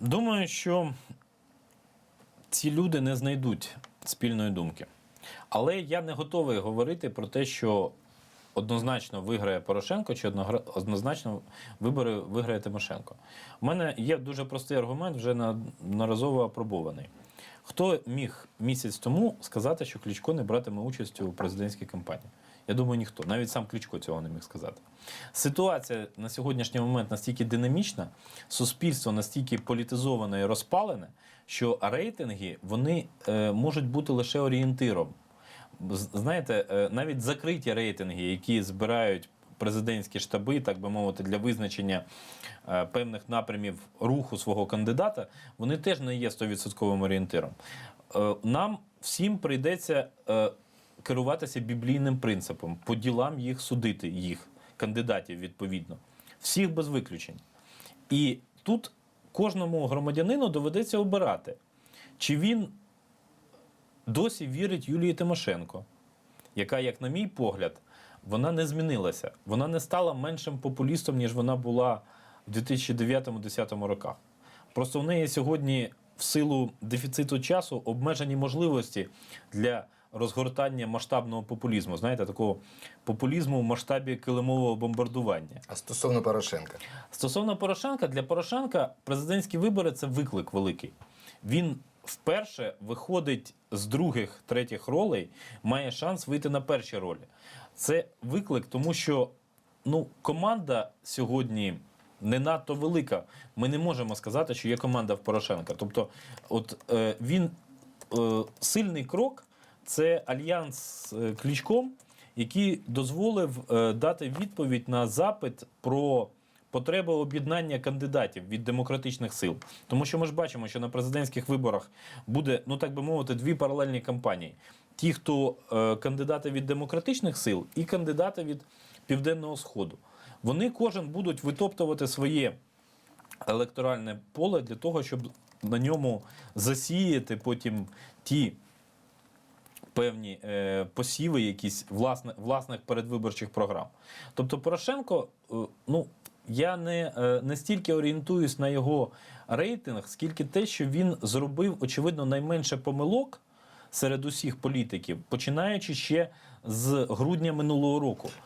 Думаю, що ці люди не знайдуть спільної думки. Але я не готовий говорити про те, що однозначно виграє Порошенко чи однозначно вибори виграє Тимошенко. У мене є дуже простий аргумент, вже неодноразово апробований. Хто міг місяць тому сказати, що Кличко не братиме участь у президентській кампанії? Я думаю, ніхто. Навіть сам Кличко цього не міг сказати. Ситуація на сьогоднішній момент настільки динамічна, суспільство настільки політизоване і розпалене, що рейтинги вони е, можуть бути лише орієнтиром. Знаєте, е, навіть закриті рейтинги, які збирають президентські штаби, так би мовити, для визначення е, певних напрямів руху свого кандидата, вони теж не є 100% орієнтиром. Е, Нам всім прийдеться керуватися біблійним принципом, по ділам їх судити, їх кандидатів відповідно. Всіх без виключень. І тут кожному громадянину доведеться обирати, чи він досі вірить Юлії Тимошенко, яка, як на мій погляд, вона не змінилася. Вона не стала меншим популістом, ніж вона була в 2009-2010 роках. Просто в неї сьогодні, в силу дефіциту часу, обмежені можливості для розгортання масштабного популізму. Знаєте, такого популізму в масштабі килимового бомбардування. А стосовно Порошенка, Стосовно Порошенка, для Порошенка президентські вибори це виклик великий. Він вперше виходить з других, третіх ролей, має шанс вийти на перші ролі. Це виклик, тому що ну, команда сьогодні не надто велика. Ми не можемо сказати, що є команда в Порошенка. Тобто, от е, він е, сильний крок це альянс з е, Кличком, який дозволив е, дати відповідь на запит про потреби об'єднання кандидатів від демократичних сил. Тому що ми ж бачимо, що на президентських виборах буде, ну так би мовити, дві паралельні кампанії: ті, хто е, кандидати від демократичних сил, і кандидати від Південного Сходу. Вони кожен будуть витоптувати своє електоральне поле для того, щоб на ньому засіяти потім ті певні е, посіви, якісь власне, власних передвиборчих програм. Тобто Порошенко, е, ну. Я не, е, не стільки орієнтуюсь на його рейтинг, скільки те, що він зробив, очевидно, найменше помилок серед усіх політиків, починаючи ще з грудня минулого року.